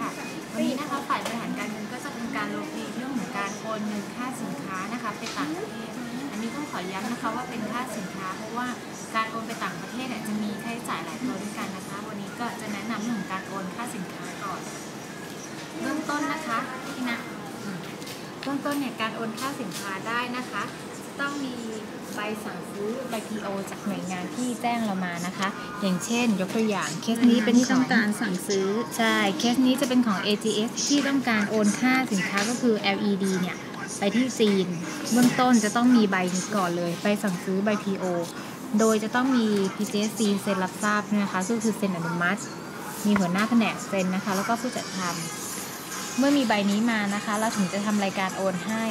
ค่ะวันนี้นะคะฝ่ายบริหารการเงินก็จะทำการลงในเรื่องของการโอนเงินค่าสินค้านะคะไปต่างประเทศ อันนี้ต้องขอย้ำนะคะว่าเป็นค่าสินค้า เพราะว่าการโอนไปต่างประเทศเนี่ยจะมีค่าใช้จ่ายหลายตัวด้วยกันนะคะ วันนี้ก็จะแนะนำเรื่องของการโอนค่าสินค้าก่อนเบื้องต้นนะคะพี่นะอืมเบื้องต้นเนี่ยการโอนค่าสินค้าได้นะคะ สั่งซื้อใบ PO จากหน่วยงานที่แจ้งเรามานะคะ อย่างเช่น ยกตัวอย่างเคสนี้เป็นที่ขต้อองงการสั่งซื้อ ใช่ เคสนี้จะเป็นของ AGS ที่ต้องการโอนค่าสินค้าก็คือ LED เนี่ยไปที่จีนเบื้องต้นจะต้องมีใบนี้ก่อนเลยใบสั่งซื้อใบ PO โดยจะต้องมี PJC เซ็นรับทราบด้วยนะคะก็คือเซ็นอนุมัติ มีหัวหน้าแผนกเซ็นนะคะ แล้วก็ผู้จัดทำเมื่อมีใบนี้มานะคะ เราถึงจะทำรายการโอนให้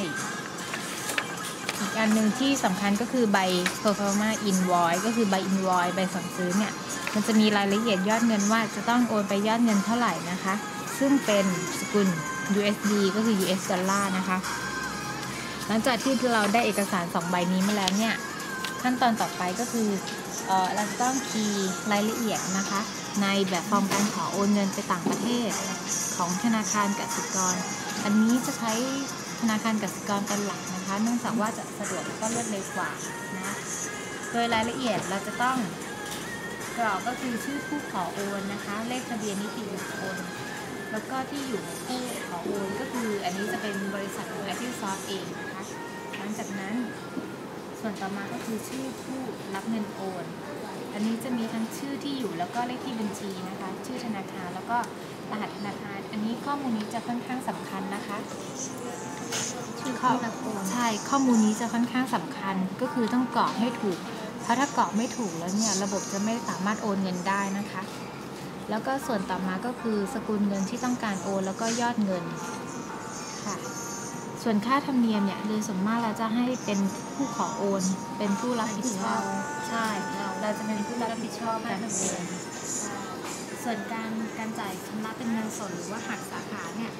อีกอันหนึ่งที่สำคัญก็คือใบ performa invoice ก็คือใบ invoice ใบสั่งซื้อเนี่ย มันจะมีรายละเอียดยอดเงินว่าจะต้องโอนไปยอดเงินเท่าไหร่นะคะ ซึ่งเป็นสกุล USD ก็คือ US ดอลลาร์นะคะ หลังจากที่เราได้เอกสาร 2 ใบนี้มาแล้วเนี่ย ขั้นตอนต่อไปก็คือเออเราจะต้องคีย์รายละเอียดนะคะ ในแบบฟอร์มการขอโอนเงินไปต่างประเทศของธนาคารกสิกร อันนี้จะใช้ ธนาคารกสิกรเป็นหลักนะคะ เนื่องจากว่าจะสะดวกและก็รวดเร็วกว่านะโดยรายละเอียดเราจะต้องกรอกก็คือชื่อผู้ขอโอนนะคะ เลขทะเบียนนิติบุคคลแล้วก็ที่อยู่ของผู้ขอโอนก็คืออันนี้จะเป็นบริษัทของ a c t i v s o f t เองนะคะหลังจากนั้นส่วนต่อมาก็คือชื่อผู้รับเงินโอน อันนี้จะมีทั้งชื่อที่อยู่แล้วก็เลขที่บัญชีนะคะ ชื่อธนาคารแล้วก็ รหัสธนาคาร อันนี้ข้อมูลนี้จะค่อนข้างสำคัญนะคะชื่อผู้รับโอนใช่ข้อมูลนี้จะค่อนข้างสำคัญก็คือต้องกรอกให้ถูก เพราะถ้ากรอกไม่ถูกแล้วเนี่ยระบบจะไม่สามารถโอนเงินได้นะคะ แล้วก็ส่วนต่อมาก็คือสกุลเงินที่ต้องการโอนแล้วก็ยอดเงินค่ะ ส่วนค่าธรรมเนียมเนี่ยโดยส่วนมากเราจะให้เป็นผู้ขอโอน เป็นผู้รับผิดชอบ ใช่ เราจะเป็นผู้รับผิดชอบการโอนใช่ ส่วนการการจ่ายชำระเป็นเงินสดหรือว่าหักสาขาเนี่ย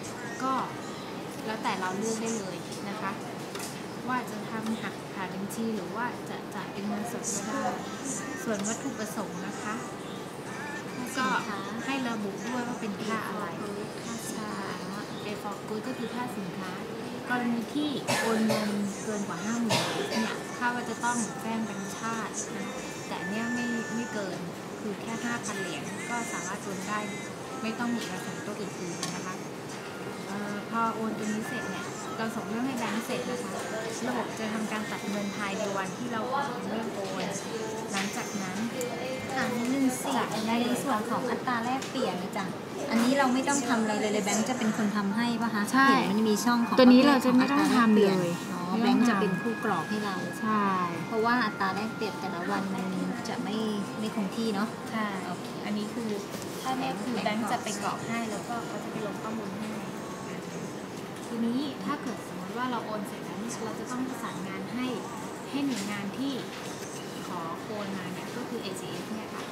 ก็แล้วแต่เราเลือกได้เลยนะคะ ว่าจะทำหักผ่านบัญชีหรือว่าจะจ่ายเป็นเงินสดก็ได้ ส่วนวัตถุประสงค์นะคะ ก็ให้ระบุด้วยว่าเป็นค่าอะไรค่าชาเดฟอร์กูก็คือค่าสินค้ากรณีที่โอนเงินเกินกว่า5 0,000บาทเนี่ยค่าว่าจะต้องแจ้งบงค์ชาตินะแต่เนี่ยไม่ไม่เกินคือแค่5,000เหรียญก็สามารถ ได้ไม่ต้องมีเอกสารตัวอื่นๆนะคะเออพอโอนตัวนี้เสร็จเนี่ยเราส่งเรื่องให้แบงค์เสร็จนะคะระบบจะทำการตัดเงินภายในวันที่เราทำเรื่องโอนหลังจากนั้นถามนิดนึงสิในส่วนของอัตราแลกเปลี่ยนนะจ๊ะอันนี้เราไม่ต้องทำอะไรเลยเลยแบงค์จะเป็นคนทำให้ปะคะใช่เห็นมันมีช่องของตัวนี้ปภทเราจะไม่ต้องทำเลยอ๋อไม่ แบต้องงค์จะทำเป็นผู้กรอกให้เราใช่เพราะว่าอัตราแลกเปลี่ยนแต่ละวันมันจะไม่ไม่คงที่เนาะใช่อันนี้คือถ้าเนี่ยคือแบงค์จะไปกรอกให้แล้วก็เขาจะไปลงข้อมูลให้ทีนี้ถ้าเกิดสมมติว่าเราโอนเสร็จแล้วเนี่ยเราจะต้องประสานงานให้ให้หน่วยงานที่ขอโอนมาเนี่ยก็คือ ACS เนี่ยค่ะ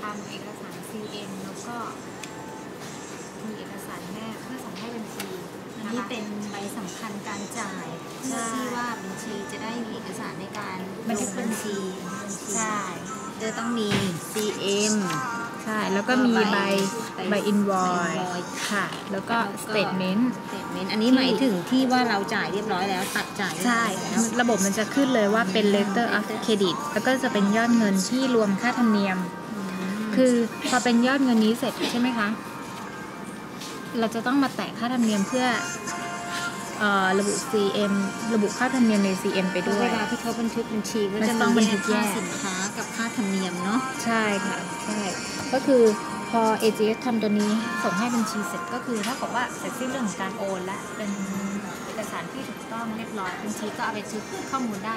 ทำเอกสาร CM แล้วก็มีเอกสารแนบเพื่อส่งให้บัญชี อันนะนี้คะเป็นใบสำคัญการจ่ายใช่เพื่อที่ว่าบัญชีจะได้มีเอกสารในการบันทึกลงบัญชีใช่จะต้องมี CM ใช่ แล้วก็มีใบใบใบอินวอย invoice ค่ะ แล้วก็สเตทเมนต์สเตทเมนต์อันนี้หมายถึงที่ว่าเราจ่ายเรียบร้อยแล้วตัดจ่ายเรียบใช่ร้อยแล้วระบบมันจะขึ้นเลยว่าเป็น letter of credit แล้วก็จะเป็นยอดเงินที่รวมค่าธรรมเนียม คือพอเป็นยอดเงินนี้เสร็จใช่ไหมคะ เราจะต้องมาแตะค่าธรรมเนียมเพื่อเอ่อระบุ CM ระบุค่าธรรมเนียมใน CM ไปด้วย เวลาที่เขาบันทึกบัญชีก็มันจะจะต้องบันทึกแยค่ากสินค้ากับค่าธรรมเนียมเนาะ ใช่ค่ะ ใช่ ก็คือพอ AGS ทำตัวนี้ส่งให้บัญชีเสร็จก็คือถ้ากับว่าเสร็จสิ้นเรื่องของการโอนและเป็นเอกสารที่ถูกต้องเรียบร้อยบัญชีก็เอาไปเช็คข้อมูลได้